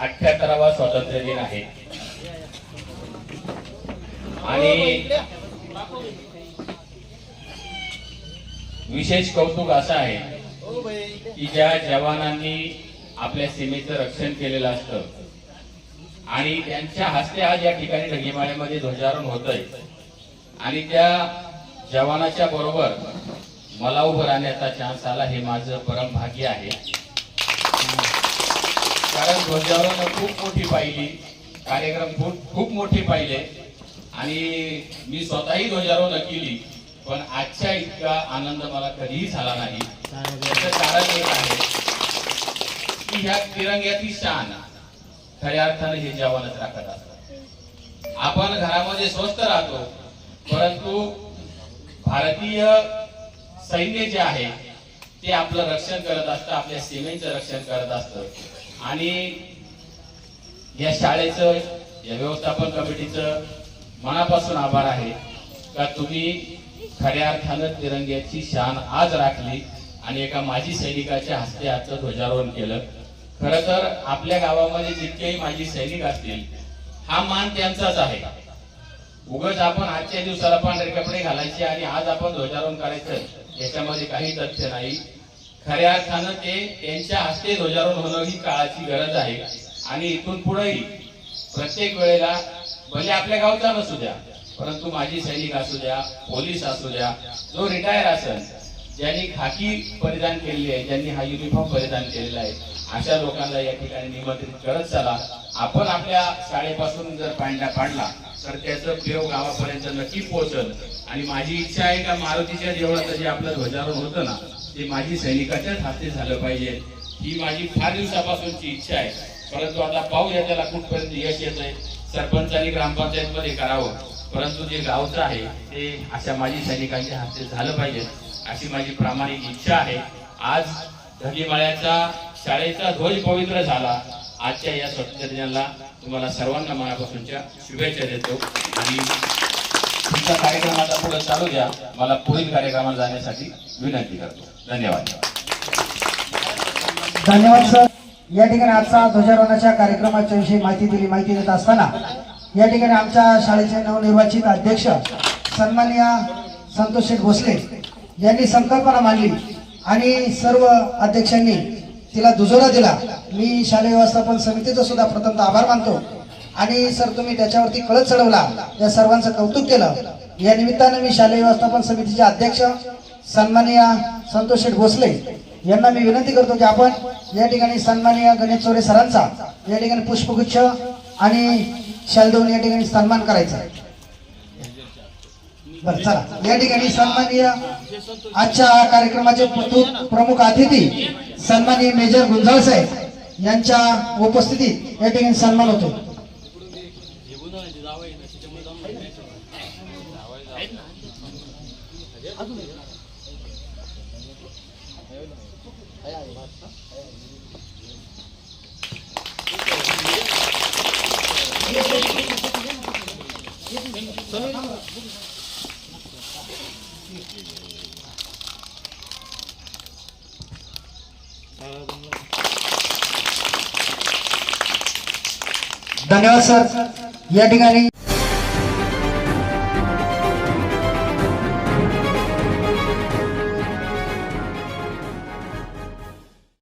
अठ्याहत्तरावा स्वातंत्र्य दिन आहे. आणि विशेष कौतुक असं आहे की ज्या जवानांनी आपल्या सीमेचं रक्षण केलेलं असतं आणि त्यांच्या हस्ते आज या ठिकाणी ढगीमाळ्यामध्ये ध्वजारोहण होत आहे आणि त्या जवानाच्या बरोबर मला उभं राहण्याचा चान्स आला हे माझं परम भाग्य आहे. कारण ध्वजारोहण खूप मोठी पाहिली कार्यक्रम खूप खूप मोठे पाहिले. आणि मी स्वतःही ध्वजारोहण केली पण आजच्या इतका आनंद मला कधीही झाला नाही. त्याचं कारण एक आहे की ह्या तिरंग्याची शान खऱ्या अर्थाने हे जवानच राखत असतात. आपण घरामध्ये स्वस्त राहतो परंतु भारतीय सैन्य जे आहे ते आपलं रक्षण करत असतं आपल्या सीमेचं रक्षण करत असतं. आणि या शाळेचं या व्यवस्थापन कमिटीचं मनापासून आभार आहे का तुम्ही खऱ्या अर्थानं तिरंग्याची शान आज राखली आणि एका माजी सैनिकाच्या हस्ते आजचं ध्वजारोहण केलं. खर तर आपल्या गावामध्ये जितकेही माजी सैनिक असतील हा मान त्यांचाच आहे. उगाच आपण आजच्या दिवसाला पांढरे कपडे घालायचे आणि आज आपण ध्वजारोहण करायचं याच्यामध्ये काही तथ्य नाही. खऱ्या अर्थानं ते त्यांच्या हस्ते ध्वजारोहण होणं ही काळाची गरज आहे. आणि इथून पुढेही प्रत्येक वेळेला भले आपल्या गावचा नसू द्या परंतु माजी सैनिक असू द्या पोलीस असू द्या जो रिटायर असेल ज्यांनी खाकी परिधान केलेली आहे ज्यांनी हा युनिफॉर्म परिधान केलेला आहे अशा लोकांना या ठिकाणी निमंत्रित करत चला. आपण आपल्या शाळेपासून जर पांडा पाडला तर त्याचं प्रयोग गावापर्यंत नक्की पोहोचल. आणि माझी इच्छा आहे का मारुतीच्या देवळाचं जे आपलं ध्वजारोहण होतं ना ते माझी सैनिकाच्याच हाती झालं पाहिजे. ही माझी फार दिवसापासूनची इच्छा आहे. परंतु आता पाहूया त्याला कुठपर्यंत यश येत आहे सरपंच आणि ग्रामपंचायतमध्ये करावं. परंतु जे गावचं आहे ते अशा माझी सैनिकांच्या हाती झालं पाहिजे अशी माझी प्रामाणिक इच्छा आहे. आज ढगीमाळ्याचा शाळेचा ध्वज पवित्र झाला. आजच्या या स्वातंत्र्य दिनाला तुम्हाला सर्वांना मनापासूनच्या शुभेच्छा देतो. आणि तुमचा कार्यक्रम आता पुढे चालू द्या. मला पुढील कार्यक्रमाला जाण्यासाठी विनंती करतो. धन्यवाद. धन्यवाद सर. या ठिकाणी आजचा ध्वजारोहणाच्या कार्यक्रमाच्या विषयी माहिती दिली माहिती देत असताना या ठिकाणी आमच्या शाळेचे नवनिर्वाचित अध्यक्ष सन्मान्य संतोष शेठ भोसले यांनी संकल्पना मांडली आणि सर्व अध्यक्षांनी तिला दुजोरा दिला. मी शालेय व्यवस्थापन समितीचा सुद्धा प्रथमतः आभार मानतो. आणि सर तुम्ही त्याच्यावरती कळत चढवला. या सर्वांचं कौतुक केलं. या निमित्तानं मी शालेय व्यवस्थापन समितीचे अध्यक्ष सन्माननीय संतोष शेठ भोसले यांना मी विनंती करतो की आपण या ठिकाणी सन्माननीय गणेश चोरे सरांचा या ठिकाणी पुष्पगुच्छ आणि शाल देऊन या ठिकाणी सन्मान करायचा. बरं चला. या ठिकाणी सन्माननीय आजच्या कार्यक्रमाचे प्रमुख अतिथी सन्माननीय मेजर गुंजाळ साहेब यांच्या उपस्थितीत या ठिकाणी सन्मान होतो. धन्यवाद सर. या ठिकाणी